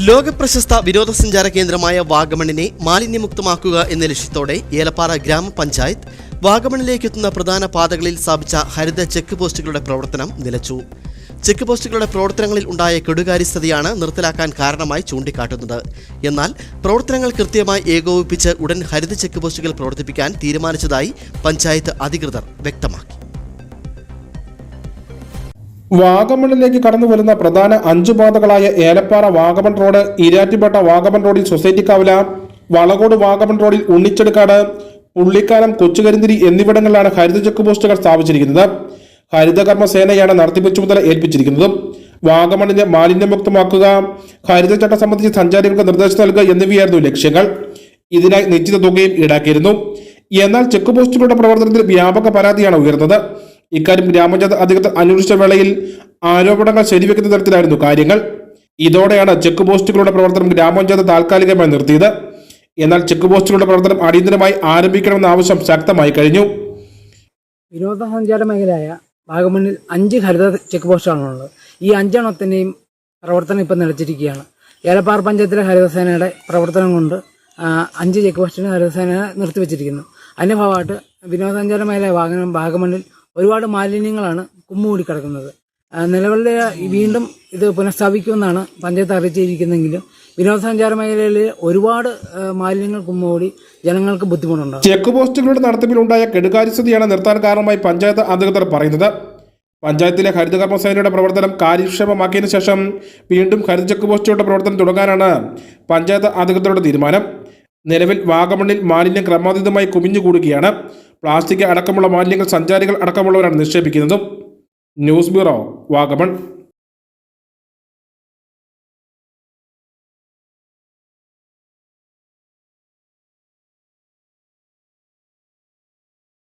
ലോകപ്രശസ്ത വിനോദസഞ്ചാര കേന്ദ്രമായ വാഗമണിനെ മാലിന്യമുക്തമാക്കുക എന്ന ലക്ഷ്യത്തോടെ ഏലപ്പാറ ഗ്രാമപഞ്ചായത്ത് വാഗമണിലേക്ക് എത്തുന്ന പ്രധാന പാതകളിൽ സ്ഥാപിച്ച ഹരിത ചെക്ക് പോസ്റ്റുകളുടെ പ്രവർത്തനം നിലച്ചു. ചെക്ക് പോസ്റ്റുകളുടെ പ്രവർത്തനങ്ങളിൽ ഉണ്ടായ കെടുകാര്യസ്ഥതയാണ് നിർത്തലാക്കാൻ കാരണമായി ചൂണ്ടിക്കാട്ടുന്നത്. എന്നാൽ പ്രവർത്തനങ്ങൾ കൃത്യമായി ഏകോപിപ്പിച്ച് ഉടൻ ഹരിത ചെക്ക് പോസ്റ്റുകൾ പ്രവർത്തിപ്പിക്കാൻ തീരുമാനിച്ചതായി പഞ്ചായത്ത് അധികൃതർ വ്യക്തമാക്കി. വാഗമണിലേക്ക് കടന്നു വരുന്ന പ്രധാന അഞ്ചു പാതകളായ ഏലപ്പാറ വാഗമൺ റോഡ് ഇരാറ്റിപ്പേട്ട വാഗമൺ റോഡിൽ സൊസൈറ്റി കവല വളകോട് വാഗമൺ റോഡിൽ ഉണ്ണിച്ചെടുക്കാട് പുള്ളിക്കാലം കൊച്ചുകരിന്തിരി എന്നിവിടങ്ങളിലാണ് ഹരിത ചെക്ക് പോസ്റ്റുകൾ സ്ഥാപിച്ചിരിക്കുന്നത്. ഹരിതകർമ്മ സേനയാണ് നടത്തിപ്പ് ചുമതല ഏൽപ്പിച്ചിരിക്കുന്നത്. വാഗമണിനെ മാലിന്യമുക്തമാക്കുക ഹരിതചട്ടം സംബന്ധിച്ച് സഞ്ചാരികൾക്ക് നിർദ്ദേശം നൽകുക എന്നിവയായിരുന്നു ലക്ഷ്യങ്ങൾ. ഇതിനായി നിശ്ചിത തുകയും ഈടാക്കിയിരുന്നു. എന്നാൽ ചെക്ക് പോസ്റ്റുകളുടെ പ്രവർത്തനത്തിൽ വ്യാപക പരാതിയാണ് ഉയർന്നത്. ഇക്കാര്യം ഗ്രാമപഞ്ചായത്ത് അധികൃതർ അന്വേഷിച്ച വേളയിൽ ആരോപണങ്ങൾ ശരിവെക്കുന്ന തരത്തിലായിരുന്നു കാര്യങ്ങൾ. ഇതോടെയാണ് ചെക്ക് പോസ്റ്റുകളുടെ പ്രവർത്തനം ഗ്രാമപഞ്ചായത്ത് താൽക്കാലികമായി നിർത്തിയത്. എന്നാൽ ചെക്ക് പോസ്റ്റുകളുടെ പ്രവർത്തനം അടിയന്തരമായി ആരംഭിക്കണമെന്ന ആവശ്യം ശക്തമായി കഴിഞ്ഞു. വിനോദസഞ്ചാര മേഖലയായ വാഗമണ്ണിൽ അഞ്ച് ഹരിത ചെക്ക് പോസ്റ്റുകളാണുള്ളത് ഈ അഞ്ചെണ്ണത്തിന്റെയും പ്രവർത്തനം ഇപ്പം നിലച്ചിരിക്കുകയാണ്. ഏലപ്പാറ പഞ്ചായത്തിലെ ഹരിതസേനയുടെ പ്രവർത്തനം കൊണ്ട് അഞ്ച് ചെക്ക് പോസ്റ്റിന് ഹരിതസേന നിർത്തിവെച്ചിരിക്കുന്നു. അതിന്റെ ഭാഗമായിട്ട് വിനോദസഞ്ചാര മേഖല വാഗമൺ വാഗമണ്ണിൽ ഒരുപാട് മാലിന്യങ്ങളാണ് കുമ്മുകൂടി കിടക്കുന്നത്. നിലവിലെ വീണ്ടും ഇത് പുനഃസ്ഥാപിക്കുമെന്നാണ് പഞ്ചായത്ത് അറിയിച്ചിരിക്കുന്നെങ്കിലും വിനോദസഞ്ചാര മേഖലയിൽ ഒരുപാട് മാലിന്യങ്ങൾ കുമ്മുകൂടി ജനങ്ങൾക്ക് ബുദ്ധിമുട്ടുണ്ട്. ചെക്ക് പോസ്റ്റുകളുടെ നടത്തിപ്പിലുണ്ടായ കെടുകാര്യസ്ഥതയാണ് നിർത്താൻ കാരണമായി പഞ്ചായത്ത് അധികൃതർ പറയുന്നത്. പഞ്ചായത്തിലെ ഹരിതകർമ്മ സേനയുടെ പ്രവർത്തനം കാര്യക്ഷമമാക്കിയതിനു ശേഷം വീണ്ടും ഹരിത ചെക്ക് പോസ്റ്റുകളുടെ പ്രവർത്തനം തുടങ്ങാനാണ് പഞ്ചായത്ത് അധികൃതരുടെ തീരുമാനം. നിലവിൽ വാഗമണ്ണിൽ മാലിന്യം ക്രമാതീതമായി കുമിഞ്ഞുകൂടുകയാണ്. പ്ലാസ്റ്റിക് അടക്കമുള്ള മാലിന്യങ്ങൾ സഞ്ചാരികൾ അടക്കമുള്ളവരാണ് നിക്ഷേപിക്കുന്നതും. News bureau Vagamon.